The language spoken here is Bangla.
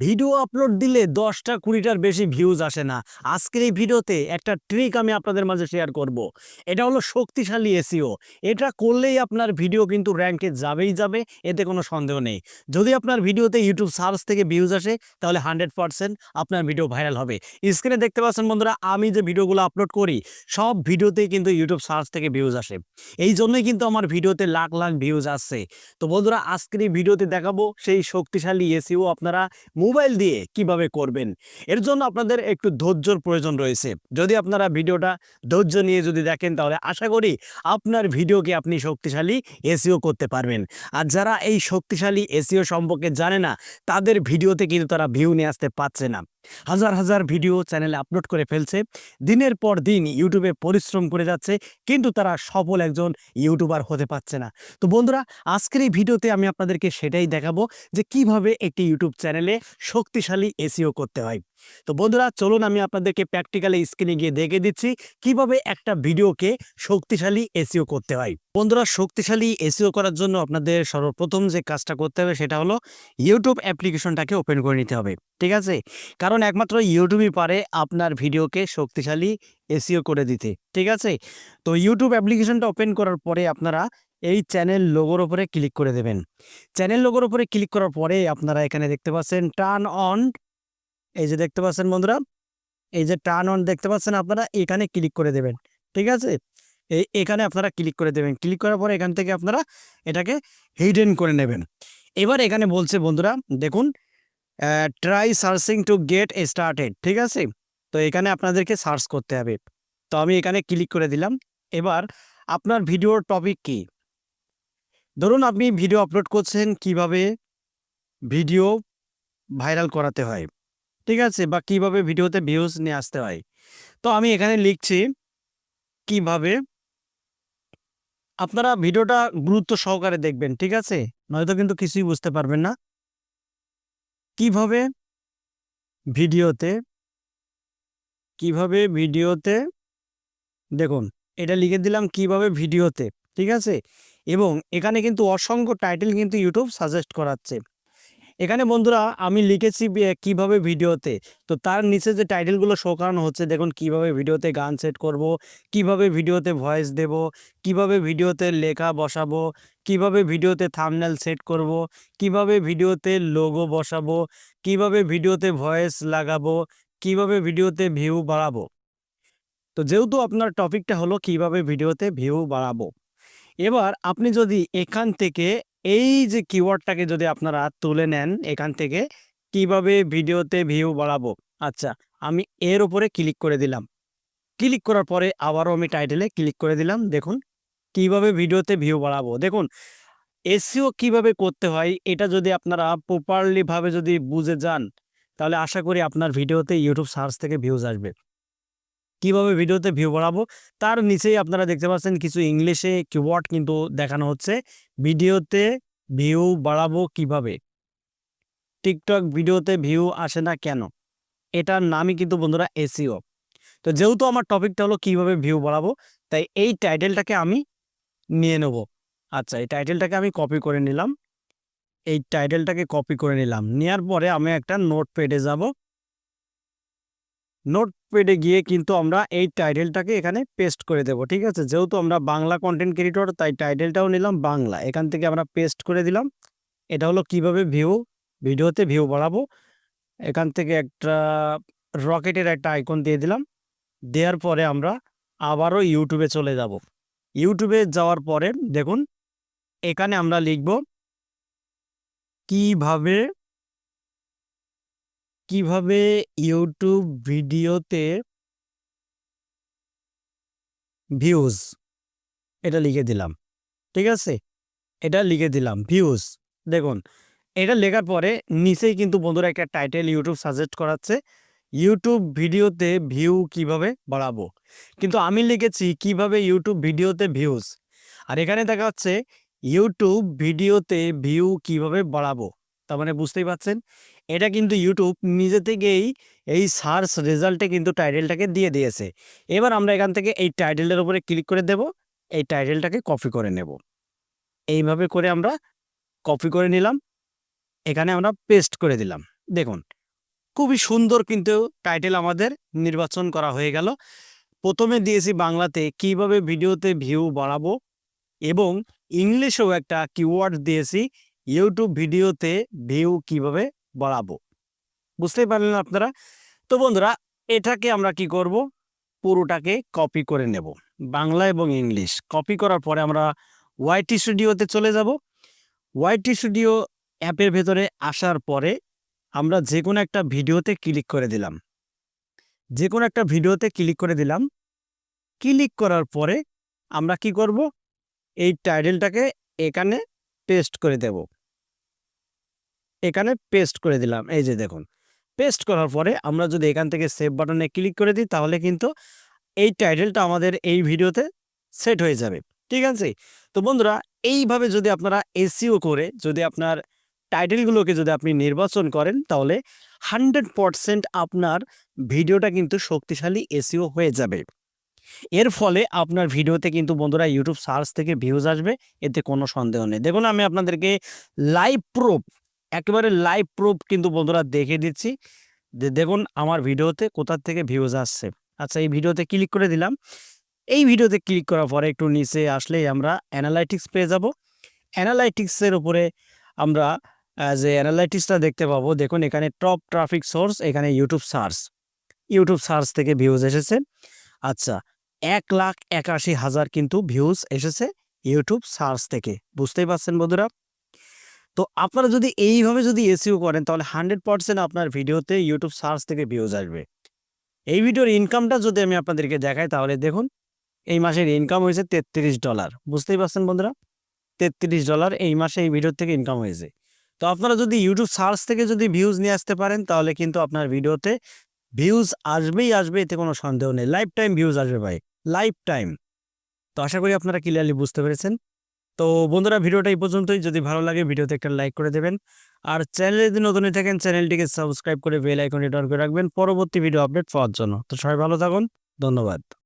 ভিডিও আপলোড দিলে দশটা কুড়িটার বেশি ভিউজ আসে না। আজকের এই ভিডিওতে একটা ট্রিক আমি আপনাদের মাঝে শেয়ার করব। এটা হলো শক্তিশালী এসিও এটা করলেই আপনার ভিডিও কিন্তু র্যাঙ্কে যাবেই যাবে, এতে কোনো সন্দেহ নেই। যদি আপনার ভিডিওতে ইউটিউব সার্চ থেকে ভিউজ আসে, তাহলে হান্ড্রেড পারসেন্ট আপনার ভিডিও ভাইরাল হবে। স্ক্রিনে দেখতে পাচ্ছেন বন্ধুরা, আমি যে ভিডিওগুলো আপলোড করি, সব ভিডিওতেই কিন্তু ইউটিউব সার্চ থেকে ভিউজ আসে। এই জন্যই কিন্তু আমার ভিডিওতে লাখ লাখ ভিউজ আসছে। তো বন্ধুরা, আজকের এই ভিডিওতে দেখাবো সেই শক্তিশালী এসিও আপনারা মোবাইল দিয়ে কীভাবে করবেন? এর জন্য আপনাদের একটু ধৈর্যর প্রয়োজন রয়েছে। যদি আপনারা ভিডিওটা ধৈর্য নিয়ে যদি দেখেন, তাহলে আশা করি আপনার ভিডিওকে আপনি শক্তিশালী এসিও করতে পারবেন। আর যারা এই শক্তিশালী এসিও সম্পর্কে জানে না, তাদের ভিডিওতে কিন্তু তারা ভিউ নিয়ে আসতে পারছে না। হাজার হাজার ভিডিও চ্যানেলে আপলোড করে ফেলছে। দিনের পর দিন ইউটিউবে পরিশ্রম করে যাচ্ছে, কিন্তু তারা সফল একজন ইউটিউবার হতে পারছে না। তো বন্ধুরা, আজকের এই ভিডিওতে আমি আপনাদেরকে সেটাই দেখাবো যে কীভাবে একটি ইউটিউব চ্যানেলে শক্তিশালী এসিও করতে হয়। তো বন্ধুরা, চলুন আমি আপনাদেরকে প্র্যাকটিক্যালি স্ক্রিনে গিয়ে দেখে দিচ্ছি কীভাবে একটা ভিডিওকে শক্তিশালী এসিও করতে হয়। বন্ধুরা, শক্তিশালী এসিও করার জন্য আপনাদের সর্বপ্রথম যে কাজটা করতে হবে সেটা হলো ইউটিউব অ্যাপ্লিকেশনটাকে ওপেন করে নিতে হবে, ঠিক আছে? কারণ একমাত্র ইউটিউবই পারে আপনার ভিডিওকে শক্তিশালী এসিও করে দিতে, ঠিক আছে? তো ইউটিউব অ্যাপ্লিকেশনটা ওপেন করার পরে আপনারা এই চ্যানেল লোগোর ওপরে ক্লিক করে দেবেন। চ্যানেল লোগোর ওপরে ক্লিক করার পরে আপনারা এখানে দেখতে পাচ্ছেন টার্ন অন এই যে দেখতে পাচ্ছেন বন্ধুরা, এই যে টার্ন অন দেখতে পাচ্ছেন আপনারা, এখানে ক্লিক করে দেবেন, ঠিক আছে? এই এখানে আপনারা ক্লিক করে দেবেন ক্লিক করার পর এখান থেকে আপনারা এটাকে হিডেন করে নেবেন। এবার এখানে বলছে বন্ধুরা, দেখুন try searching to get started ঠিক আছে? তো এখানে আপনাদেরকে সার্চ করতে হবে। তো আমি এখানে ক্লিক করে দিলাম। এবার আপনার ভিডিওর টপিক কি? ধরুন আপনি ভিডিও আপলোড করছেন, কীভাবে ভিডিও ভাইরাল করাতে হয়। ঠিক আছে? বা কীভাবে ভিডিওতে ভিউজ নিয়ে আসতে হয়? তো আমি এখানে লিখছি কীভাবে আপনারা ভিডিওটা গুরুত্ব সহকারে দেখবেন, ঠিক আছে? নয়তো কিন্তু কিছুই বুঝতে পারবেন না। কীভাবে ভিডিওতে কীভাবে ভিডিওতে, দেখুন, এটা লিখে দিলাম কীভাবে ভিডিওতে, ঠিক আছে? এবং এখানে কিন্তু অসংখ্য টাইটেল কিন্তু ইউটিউব সাজেস্ট করাচ্ছে। এখানে বন্ধুরা আমি লিখেছি কীভাবে ভিডিওতে। তো তার নিচে যে টাইটেলগুলো শো করানো হচ্ছে, দেখুন কীভাবে ভিডিওতে গান সেট করব, কীভাবে ভিডিওতে ভয়েস দেব, কীভাবে ভিডিওতে লেখা বসাবো, কীভাবে ভিডিওতে থামনেল সেট করব, কীভাবে ভিডিওতে লোগো বসাবো, কীভাবে ভিডিওতে ভয়েস লাগাবো, কীভাবে ভিডিওতে ভিউ বাড়াবো। তো যেহেতু আপনার টপিকটা হলো কীভাবে ভিডিওতে ভিউ বাড়াবো। এবার আপনি যদি এখান থেকে এই যে কিওয়ার্ডটাকে যদি আপনারা তুলে নেন এখান থেকে, কীভাবে ভিডিওতে ভিউ বাড়াবো? আচ্ছা আমি এর উপরে ক্লিক করে দিলাম। ক্লিক করার পরে আবারও আমি টাইটেলে ক্লিক করে দিলাম। দেখুন, কীভাবে ভিডিওতে ভিউ বাড়াবো? দেখুন এসিও কীভাবে করতে হয়, এটা যদি আপনারা প্রপারলি ভাবে যদি বুঝে যান, তাহলে আশা করি আপনার ভিডিওতে ইউটিউব সার্চ থেকে ভিউজ আসবে। কীভাবে ভিডিওতে ভিউ বাড়াবো, তার নিচেই আপনারা দেখতে পাচ্ছেন কিছু ইংলিশে কিওয়ার্ড কিন্তু দেখানো হচ্ছে। ভিডিওতে ভিউ বাড়াবো কীভাবে? টিকটক ভিডিওতে ভিউ আসে না কেন? এটার নামই কিন্তু বন্ধুরা এসিও তো যেহেতু আমার টপিকটা হলো কীভাবে ভিউ বাড়াবো, তাই এই টাইটেলটাকে আমি নিয়ে নেব। আচ্ছা এই টাইটেলটাকে আমি কপি করে নিলাম। এই টাইটেলটাকে কপি করে নিলাম। নেওয়ার পরে আমি একটা নোট পেডে যাব। নোট পেডে গিয়ে কিন্তু আমরা এই টাইটেলটাকে এখানে পেস্ট করে দেব, ঠিক আছে? যেহেতু আমরা বাংলা কন্টেন্ট ক্রিয়েটর তাই টাইটেলটাও নিলাম বাংলা। এখান থেকে আমরা পেস্ট করে দিলাম। এটা হলো কীভাবে ভিউ ভিডিওতে ভিউ বাড়াবো। এখান থেকে একটা রকেটের একটা আইকন দিয়ে দিলাম। দেওয়ার পরে আমরা আবারও ইউটিউবে চলে যাব। ইউটিউবে যাওয়ার পরে দেখুন, এখানে আমরা লিখব কীভাবে কীভাবে ইউটিউব ভিডিওতে ভিউজ এটা লিখে দিলাম, ঠিক আছে? এটা লিখে দিলাম ভিউজ দেখুন, এটা লেখার পরে নিচেই কিন্তু বন্ধুরা একটা টাইটেল ইউটিউব সাজেস্ট করাচ্ছে ইউটিউব ভিডিওতে ভিউ কীভাবে বাড়াবো? কিন্তু আমি লিখেছি কীভাবে ইউটিউব ভিডিওতে ভিউজ আর এখানে দেখা যাচ্ছে ইউটিউব ভিডিওতে ভিউ কীভাবে বাড়াবো? তার মানে বুঝতেই পারছেন? এটা কিন্তু ইউটিউব নিজে থেকেই এই সার্চ রেজাল্টে কিন্তু টাইটেলটাকে দিয়ে দিয়েছে। এবার আমরা এখান থেকে এই টাইটেলের উপরে ক্লিক করে দেব, এই টাইটেলটাকে কপি করে নেব। এইভাবে করে আমরা কপি করে নিলাম, এখানে আমরা পেস্ট করে দিলাম। দেখুন, খুবই সুন্দর কিন্তু টাইটেল আমাদের নির্বাচন করা হয়ে গেল। প্রথমে দিয়েছি বাংলাতে কীভাবে ভিডিওতে ভিউ বাড়াবো এবং ইংলিশেও একটা কিওয়ার্ড দিয়েছি ইউটিউব ভিডিওতে ভিউ কীভাবে বাড়াবো। বুঝতেই পারলেন আপনারা? তো বন্ধুরা, এটাকে আমরা কি করব? পুরোটাকে কপি করে নেব। বাংলা এবং ইংলিশ। কপি করার পরে আমরা ওয়াইটি স্টুডিওতে চলে যাব। ওয়াইটি স্টুডিও অ্যাপের ভেতরে আসার পরে আমরা যে কোনো একটা ভিডিওতে ক্লিক করে দিলাম। যে কোনো একটা ভিডিওতে ক্লিক করে দিলাম। ক্লিক করার পরে আমরা কি করব? এই টাইটেলটাকে এখানে পেস্ট করে দেব। এখানে পেস্ট করে দিলাম। এই যে দেখুন পেস্ট করার পরে আমরা যদি এখান থেকে সেভ বাটনে ক্লিক করে দিই, তাহলে কিন্তু এই টাইটেলটা আমাদের এই ভিডিওতে সেট হয়ে যাবে। ঠিক আছে? তো বন্ধুরা, এইভাবে যদি আপনারা এসিও করে যদি আপনার টাইটেলগুলোকে যদি আপনি নির্বাচন করেন, তাহলে হান্ড্রেড পারসেন্ট আপনার ভিডিওটা কিন্তু শক্তিশালী এসিও হয়ে যাবে। এর ফলে আপনার ভিডিওতে কিন্তু বন্ধুরা ইউটিউব সার্চ থেকে ভিউজ আসবে, এতে কোনো সন্দেহ নেই। দেখুন, আমি আপনাদেরকে লাইভ প্রুফ একেবারে লাইভ প্রুফ কিন্তু বন্ধুরা দেখে দিচ্ছি যে দেখুন আমার ভিডিওতে কোথা থেকে ভিউজ আসছে। আচ্ছা এই ভিডিওতে ক্লিক করে দিলাম। এই ভিডিওতে ক্লিক করার পরে একটু নিচে আসলেই আমরা অ্যানালাইটিক্স পেয়ে যাব। অ্যানালাইটিক্সের উপরে আমরা যে অ্যানালাইটিক্সটা দেখতে পাবো, দেখুন এখানে টপ ট্রাফিক সোর্স এখানে ইউটিউব সার্চ ইউটিউব সার্চ থেকে ভিউজ এসেছে। আচ্ছা এক লাখ একাশি হাজার কিন্তু ভিউজ এসেছে ইউটিউব সার্চ থেকে। বুঝতেই পারছেন বন্ধুরা? তো আপনারা যদি এইভাবে যদি এসিও করেন, তাহলে হান্ড্রেড পার্সেন্ট আপনার ভিডিওতে ইউটিউব সার্চ থেকে ভিউজ আসবে। এই ভিডিওর ইনকামটা যদি আমি আপনাদেরকে দেখাই, তাহলে দেখুন, এই মাসের ইনকাম হয়েছে তেত্রিশ ডলার বুঝতেই পারছেন বন্ধুরা? তেত্রিশ ডলার এই মাসে এই ভিডিওর থেকে ইনকাম হয়েছে। তো আপনারা যদি ইউটিউব সার্চ থেকে যদি ভিউজ নিয়ে আসতে পারেন, তাহলে কিন্তু আপনার ভিডিওতে ভিউজ আসবেই আসবে, এতে কোনো সন্দেহ নেই। লাইফ টাইম ভিউজ আসবে ভাই। লাইফ টাইম তো আশা করি আপনারা ক্লিয়ারলি বুঝতে পেরেছেন। তো বন্ধুরা, ভিডিওটা এই পর্যন্তই। যদি ভালো লাগে, ভিডিওতে একটা লাইক করে দেবেন। আর চ্যানেলে যদি নতুন হয়ে থাকেন, চ্যানেলটিকে সাবস্ক্রাইব করে বেল আইকনটি অন করে রাখবেন। পরবর্তী ভিডিও আপডেট পাওয়ার জন্য। তো সবাই ভালো থাকুন। ধন্যবাদ।